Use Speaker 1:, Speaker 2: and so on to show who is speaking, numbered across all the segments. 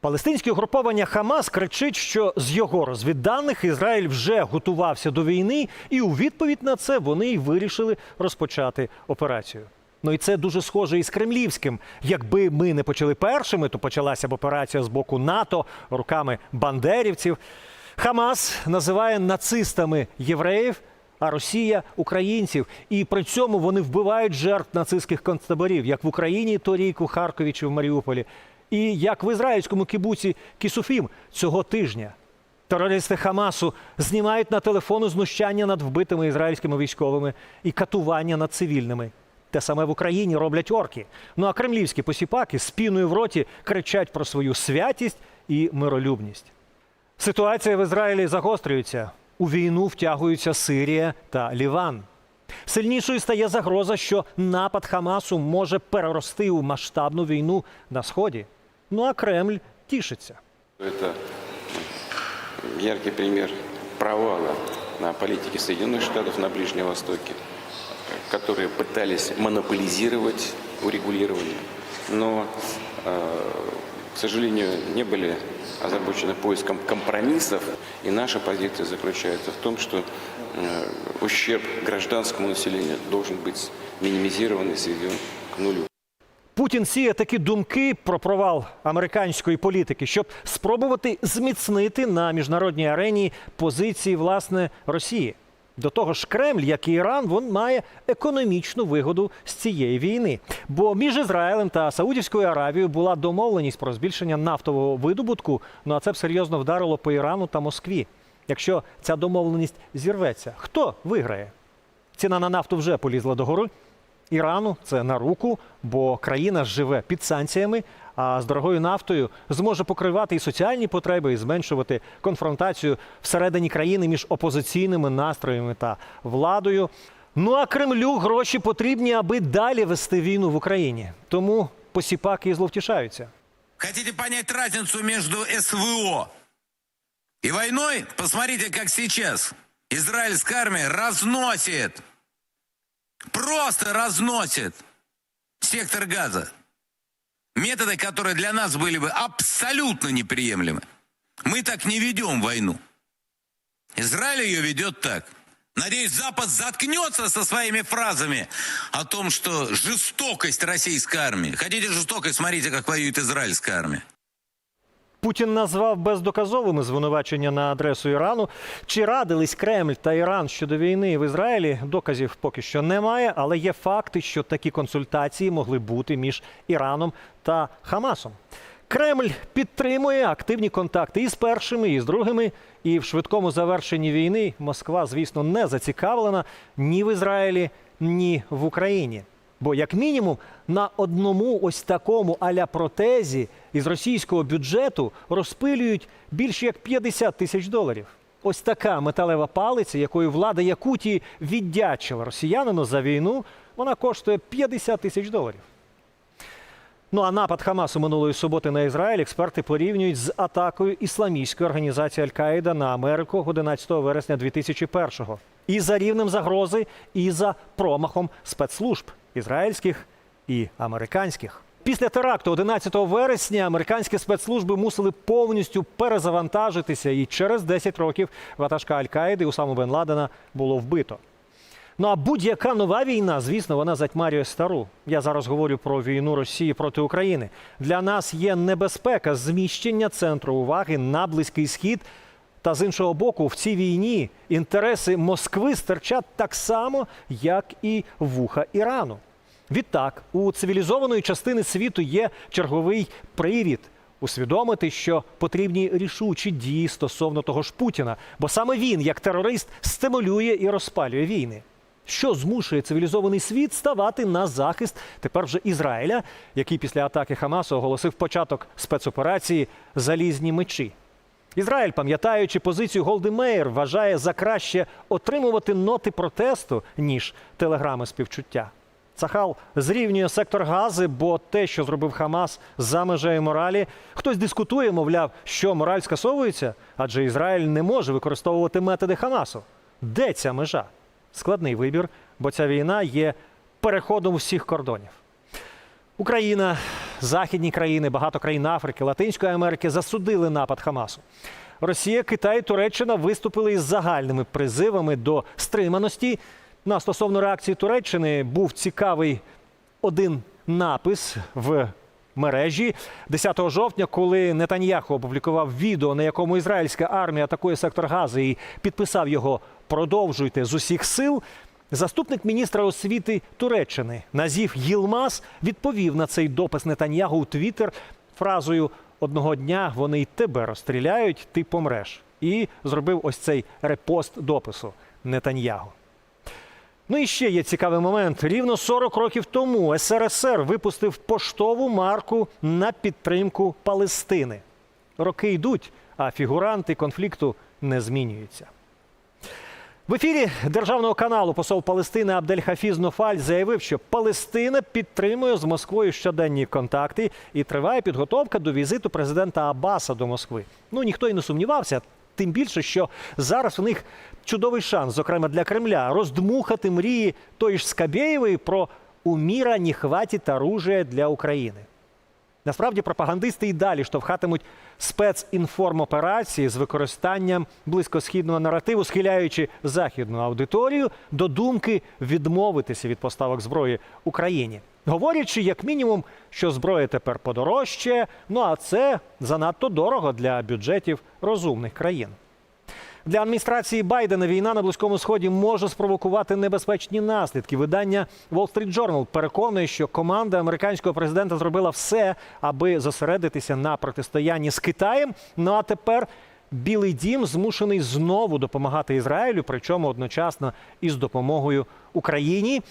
Speaker 1: Палестинське угруповання Хамас кричить, що з його розвідданих Ізраїль вже готувався до війни, і у відповідь на це вони й вирішили розпочати операцію. Ну і це дуже схоже із кремлівським. Якби ми не почали першими, то почалася б операція з боку НАТО руками бандерівців. Хамас називає нацистами євреїв, а Росія українців. І при цьому вони вбивають жертв нацистських концтаборів, як в Україні торік у Харкові чи в Маріуполі, і як в ізраїльському кібуці Кісуфім цього тижня. Терористи Хамасу знімають на телефони знущання над вбитими ізраїльськими військовими і катування над цивільними. Те саме в Україні роблять орки. Ну а кремлівські посіпаки з в роті кричать про свою святість і миролюбність. Ситуація в Ізраїлі загострюється. У війну втягуються Сирія та Ліван. Сильнішою стає загроза, що напад Хамасу може перерости у масштабну війну на сході. Ну а Кремль тішиться.
Speaker 2: Это яркий пример провала на политике Соединенных Штатов на Ближнем Востоке, которые пытались монополизировать урегулирование, но, э, к сожалению, не были озабочены поиском компромиссов. И наша позиция заключается в том, что э, ущерб гражданскому населению должен быть минимизирован и сведен к нулю.
Speaker 1: Путін сіє такі думки про провал американської політики, щоб спробувати зміцнити на міжнародній арені позиції власне Росії. До того ж, Кремль, як і Іран, він має економічну вигоду з цієї війни. Бо між Ізраїлем та Саудівською Аравією була домовленість про збільшення нафтового видобутку. Ну а це б серйозно вдарило по Ірану та Москві. Якщо ця домовленість зірветься, хто виграє? Ціна на нафту вже полізла догори. Ірану це на руку, бо країна живе під санкціями, а з дорогою нафтою зможе покривати і соціальні потреби, і зменшувати конфронтацію всередині країни між опозиційними настроями та владою. Ну а Кремлю гроші потрібні, аби далі вести війну в Україні. Тому посіпаки і зловтішаються.
Speaker 3: Хотите понять разницу между СВО и войной? Посмотрите, как сейчас израильская армия разносит, просто разносит сектор газа. Методы, которые для нас были бы абсолютно неприемлемы. Мы так не ведем войну. Израиль ее ведет так. Надеюсь, Запад заткнется со своими фразами о том, что жестокость российской армии. Хотите жестокость, смотрите, как воюет израильская армия.
Speaker 1: Путін назвав бездоказовими звинувачення на адресу Ірану. Чи радились Кремль та Іран щодо війни в Ізраїлі? Доказів поки що немає, але є факти, що такі консультації могли бути між Іраном та Хамасом. Кремль підтримує активні контакти і з першими, і з другими. І в швидкому завершенні війни Москва, звісно, не зацікавлена ні в Ізраїлі, ні в Україні. Бо, як мінімум, на одному ось такому аля протезі із російського бюджету розпилюють більше як 50 тисяч доларів. Ось така металева палиця, якою влада Якутії віддячила росіянину за війну, вона коштує 50 тисяч доларів. Ну а напад Хамасу минулої суботи на Ізраїль експерти порівнюють з атакою ісламістської організації Аль-Каїда на Америку 11 вересня 2001-го. І за рівнем загрози, і за промахом спецслужб ізраїльських і американських. Після теракту 11 вересня американські спецслужби мусили повністю перезавантажитися, і через 10 років ватажка Аль-Каїди Усаму Бен Ладена було вбито. Ну а будь-яка нова війна, звісно, вона затьмарює стару. Я зараз говорю про війну Росії проти України. Для нас є небезпека зміщення центру уваги на близький схід. Та з іншого боку, в цій війні інтереси Москви стирчать так само, як і вуха Ірану. Відтак, у цивілізованої частини світу є черговий привід усвідомити, що потрібні рішучі дії стосовно того ж Путіна, бо саме він, як терорист, стимулює і розпалює війни. Що змушує цивілізований світ ставати на захист тепер вже Ізраїля, який після атаки Хамасу оголосив початок спецоперації Залізні мечі. Ізраїль, пам'ятаючи позицію Голди вважає за краще отримувати ноти протесту, ніж телеграми співчуття. Цахал зрівнює сектор гази, бо те, що зробив Хамас, за межею моралі. Хтось дискутує, мовляв, що мораль скасовується, адже Ізраїль не може використовувати методи Хамасу. Де ця межа? Складний вибір, бо ця війна є переходом всіх кордонів. Україна західні країни, багато країн Африки, Латинської Америки засудили напад Хамасу. Росія, Китай, Туреччина виступили із загальними призивами до стриманості. На стосовно реакції Туреччини був цікавий один напис в мережі 10 жовтня, коли Нетаньяху опублікував відео, на якому ізраїльська армія атакує сектор Гази і підписав його Продовжуйте з усіх сил. Заступник міністра освіти Туреччини Назів Їлмаз відповів на цей допис Нетаньягу у Твіттер фразою Одного дня вони й тебе розстріляють, ти помреш. І зробив ось цей репост допису Нетаньягу. Ну і ще є цікавий момент. Рівно 40 років тому СРСР випустив поштову марку на підтримку Палестини. Роки йдуть, а фігуранти конфлікту не змінюються. В ефірі державного каналу посол Палестини Абдель Хафіз Нофаль заявив, що Палестина підтримує з Москвою щоденні контакти і триває підготовка до візиту президента Аббаса до Москви. Ну ніхто й не сумнівався. Тим більше, що зараз у них чудовий шанс, зокрема для Кремля, роздмухати мрії тої ж Скабєєвої про уміра міра не хватить оружия для України. Насправді пропагандисти і далі штовхатимуть спецінформоперації з використанням близькосхідного наративу, схиляючи західну аудиторію до думки відмовитися від поставок зброї Україні, говорячи, як мінімум, що зброя тепер подорожчає, ну а це занадто дорого для бюджетів розумних країн. Для адміністрації Байдена війна на близькому сході може спровокувати небезпечні наслідки. Видання Wall Street Journal переконує, що команда американського президента зробила все, аби зосередитися на протистоянні з Китаєм. Ну а тепер Білий Дім змушений знову допомагати Ізраїлю, причому одночасно із допомогою Україні.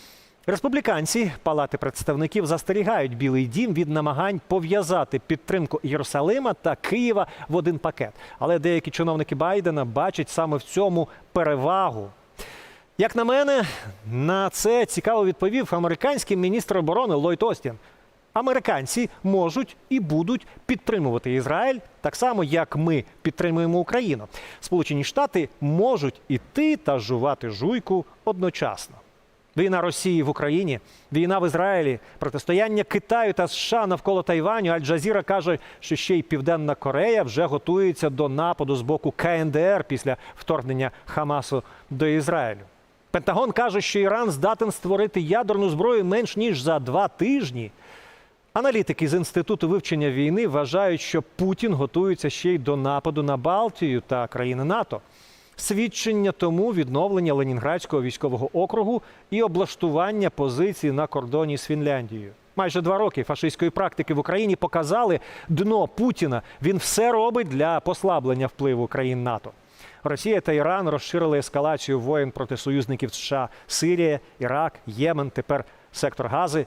Speaker 1: Республіканці Палати представників застерігають Білий Дім від намагань пов'язати підтримку Єрусалима та Києва в один пакет. Але деякі чиновники Байдена бачать саме в цьому перевагу. Як на мене, на це цікаво відповів американський міністр оборони Ллойд Остін. Американці можуть і будуть підтримувати Ізраїль так само, як ми підтримуємо Україну. Сполучені Штати можуть іти та жувати жуйку одночасно. Війна Росії в Україні, війна в Ізраїлі, протистояння Китаю та США навколо Тайваню. Аль-Джазіра каже, що ще й Південна Корея вже готується до нападу з боку КНДР після вторгнення Хамасу до Ізраїлю. Пентагон каже, що Іран здатен створити ядерну зброю менш ніж за два тижні. Аналітики з інституту вивчення війни вважають, що Путін готується ще й до нападу на Балтію та країни НАТО. Свідчення тому відновлення Ленінградського військового округу і облаштування позицій на кордоні з Фінляндією. Майже два роки фашистської практики в Україні показали дно Путіна. Він все робить для послаблення впливу країн НАТО. Росія та Іран розширили ескалацію воєн проти союзників США, Сирія, Ірак, Ємен, тепер сектор Гази.